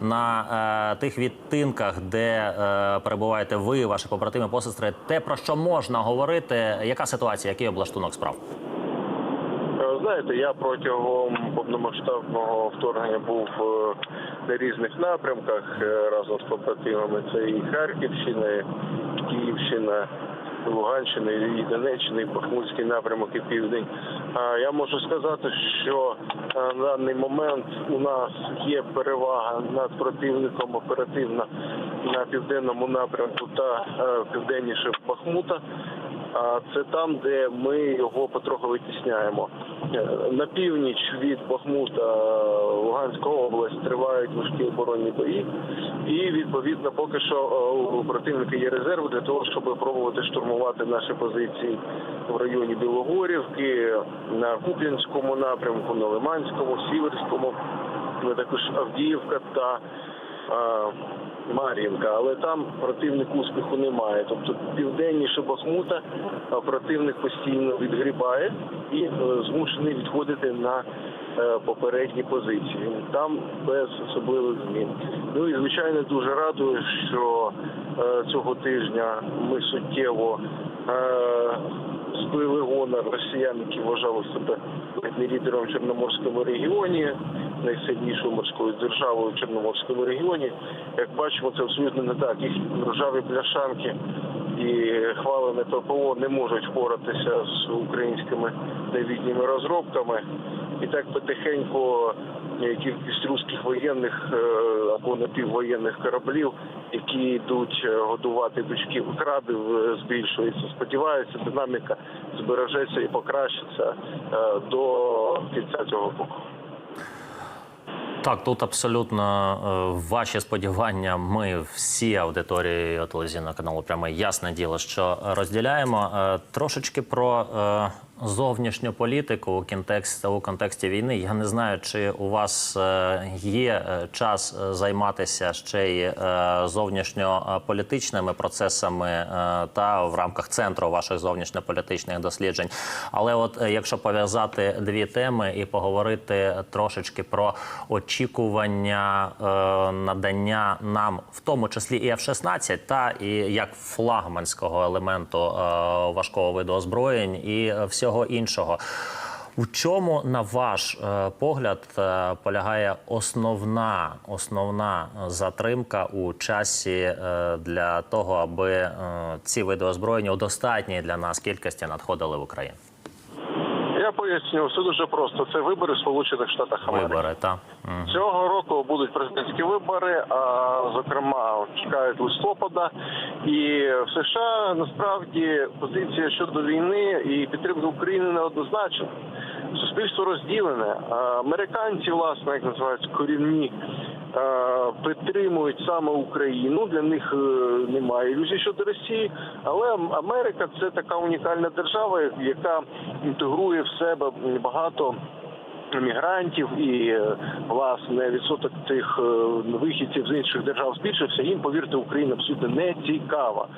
на е, тих відтинках, де е, перебуваєте ви, ваші побратими, посестри, те про що можна говорити, яка ситуація, який облаштунок справ? Е, Знаєте, я протягом повномасштабного вторгнення був е, на різних напрямках е, разом з побратимами. Це і Харківщина, і Київщина, і Луганщина, і Донеччина, і Бахмутський напрямок, і Південь. Я можу сказати, що е, на даний момент у нас є перевага над противником оперативно на південному напрямку та е, південніше Бахмута. А це там, де ми його потроху витісняємо. Е, На північ від Бахмута Луганська область тривають важкі оборонні бої, і відповідно поки що е, у противника є резерв для того, щоб пробувати штурмувати наші позиції в районі Білогорівки, на Куп'янському напрямку, на Лиманському, Сіверському, також Авдіївка та. Мар'їнка, але там противник успіху немає. Тобто південніше Бахмута противник постійно відгрібає і е, змушений відходити на е, попередні позиції. Там без особливих змін. Ну і звичайно дуже радую, що е, цього тижня ми суттєво збили гонор росіян, які вважали себе лідером в Чорноморському регіоні, найсильнішою морською державою в Чорноморському регіоні. Як бачимо, це абсолютно не так. Їх рожаві пляшанки і хвалене ППО не можуть впоратися з українськими новітніми розробками. І так потихеньку е, кількість русських воєнних е, або напіввоєнних кораблів, які йдуть е, годувати дочків крадів, збільшується. Сподіваюся, динаміка збережеться і покращиться до кінця цього року. Так, тут абсолютно е, ваші сподівання. Ми всі аудиторії телевізійного каналу прямо ясне діло, що розділяємо Е, трошечки про е, зовнішню політику у контексті у контексті війни. Я не знаю, чи у вас е, є е, час е, займатися ще й зовнішньополітичними процесами та в рамках центру ваших зовнішньополітичних досліджень. Але от якщо пов'язати дві теми і поговорити трошечки про очікування надання нам, в тому числі і F-16, та і як флагманського елементу важкого виду озброєнь і е, всього іншого. У чому, на ваш е, погляд, е, полягає основна, основна затримка у часі е, для того, аби ці види озброєння у достатній для нас кількості надходили в Україну? Поясню, все дуже просто. Це вибори в Сполучених Штатах Америки. Вибори, та Мгм. Цього року будуть президентські вибори, а зокрема чекають листопада. І в США насправді позиція щодо війни і підтримки України неоднозначна. Суспільство розділене. Американці, власне, як називають корінні. Е, Підтримують саме Україну. Для них е, немає ілюзій щодо Росії, але Америка це така унікальна держава, яка інтегрує в себе багато мігрантів і е, власне відсоток цих е, вихідців з інших держав збільшився. Їм повірте, Україна абсолютно не цікава.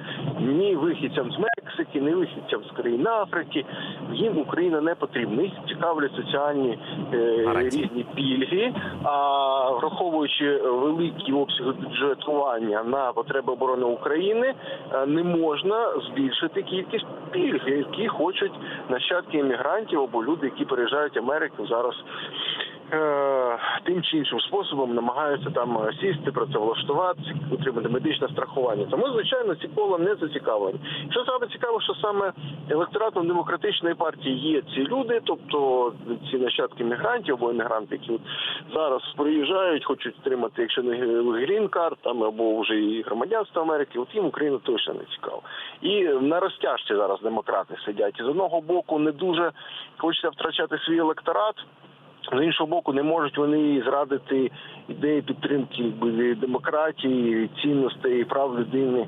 Ні вихідцям з Мексики, ні вихідцям з країн Африки. Їм Україна не потрібна. Їх цікавлять соціальні е, різні пільги. А враховуючи великі обсяги бюджетування на потреби оборони України, е, не можна збільшити кількість пільг, які хочуть нащадки іммігрантів або люди, які переїжджають Америку зараз. Е, Тим чи іншим способом намагаються там сісти, працевлаштуватися, отримати медичне страхування. Тому, звичайно, ці кола не зацікавлені. Що саме цікаво, що саме електоратом демократичної партії є ці люди, тобто ці нащадки мігрантів або емігранти, які зараз приїжджають, хочуть отримати, якщо не грін-карт, або вже і громадянство Америки. От їм Україна точно не цікава. І на розтяжці зараз демократи сидять. І з одного боку не дуже хочеться втрачати свій електорат. З іншого боку, не можуть вони зрадити ідеї підтримки демократії, цінностей, прав людини,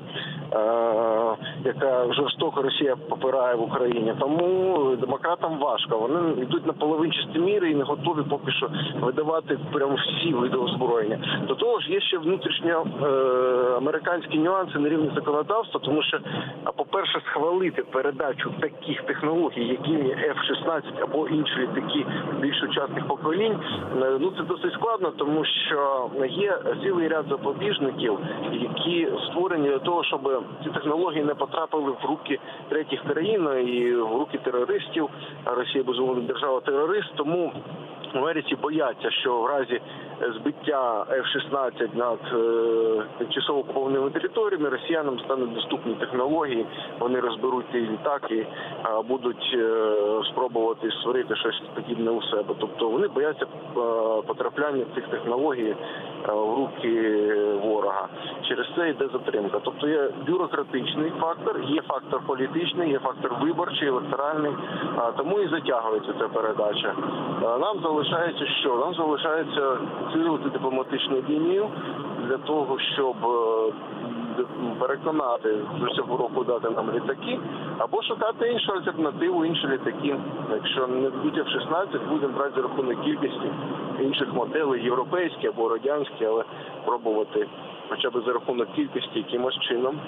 яка жорстоко Росія попирає в Україні. Тому демократам важко. Вони йдуть на половинчасті міри і не готові поки що видавати прямо всі види озброєння. До того ж, є ще внутрішньо е- американські нюанси на рівні законодавства, тому що, а по-перше, схвалити передачу таких технологій, якими F-16 або інші такі більш майбутніх поколінь. Е, Ну це досить складно, тому що є цілий ряд запобіжників, які створені для того, щоб ці технології не потрапили в руки третіх країн і в руки терористів. Росія безумовно держава терорист, тому в Америці бояться, що в разі збиття F-16 над е, тимчасово окупованими територіями росіянам стануть доступні технології. Вони розберуть ті літаки, е, будуть е, спробувати створити щось подібне у себе. Тобто вони бояться потрапляння цих технологій в руки ворога. Через це йде затримка. Тобто є бюрократичний фактор, є фактор політичний, є фактор виборчий, електоральний. Тому і затягується ця передача. Нам залишається що? Нам залишається цілити дипломатичну лінію для того, щоб е, переконати з цього року дати нам літаки, або шукати іншу альтернативу, інші літаки. Якщо не дадуть F-16, будемо брати за рахунок кількості інших моделей, європейські або радянські, але пробувати хоча б за рахунок кількості якимось чином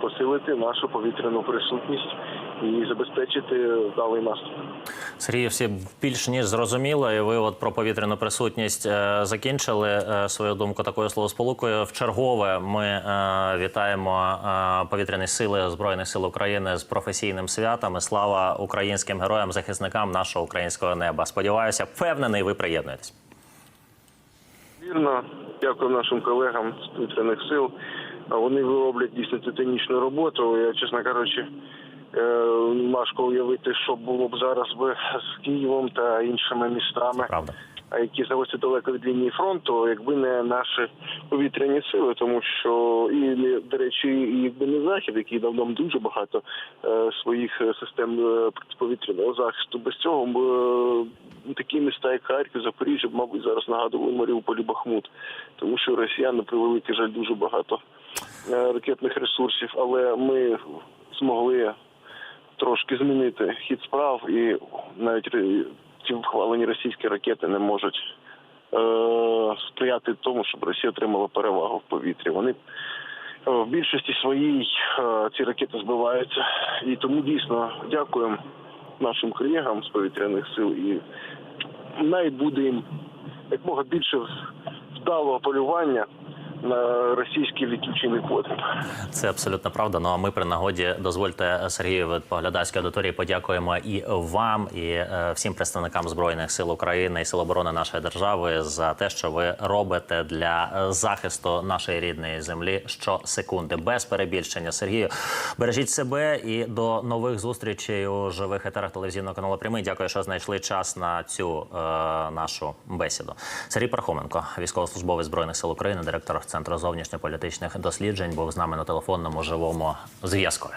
посилити нашу повітряну присутність і забезпечити вдалий наступ. Сергій, всі більш ніж зрозуміло, і ви от про повітряну присутність е, закінчили е, свою думку такою словосполукою. В чергове ми е, вітаємо е, повітряні сили збройних сил України з професійним святом. І Слава українським героям, захисникам нашого українського неба. Сподіваюся, впевнений, ви приєднуєтесь. Вірно, дякую нашим колегам з повітряних сил. А Вони роблять дійсно титанічну роботу. Я, чесно кажучи, е, важко уявити, що було б зараз би з Києвом та іншими містами. Правда. а які знаходяться далеко від лінії фронту, якби не наші повітряні сили, тому що і до речі, і якби не захід, який дав нам дуже багато е, своїх систем е, протиповітряного захисту. Без цього б е, такі міста, як Харків, Запоріжжя, мабуть, зараз нагадували Маріуполь і Бахмут, тому що росіяни при великий жаль дуже багато ракетних ресурсів, але ми змогли трошки змінити хід справ, і навіть ці вхвалені російські ракети не можуть е, сприяти тому, щоб Росія отримала перевагу в повітрі. Вони е, в більшості своїй е, ці ракети збиваються, і тому дійсно дякуємо нашим колегам з повітряних сил і навіть буде їм якмога більше вдалого полювання на російський літючий непотріб. Це абсолютно правда. Ну а ми при нагоді дозвольте Сергію від поглядацької аудиторії подякуємо і вам, і е, всім представникам збройних сил України і сил оборони нашої держави за те, що ви робите для е, захисту нашої рідної землі щосекунди. Без перебільшення Сергію бережіть себе і до нових зустрічей у живих етерах телевізійного каналу Прямий. Дякую, що знайшли час на цю е, нашу бесіду. Сергій Пархоменко, військовослужбовець збройних сил України, директор центру зовнішньополітичних досліджень, був з нами на телефонному живому зв'язку.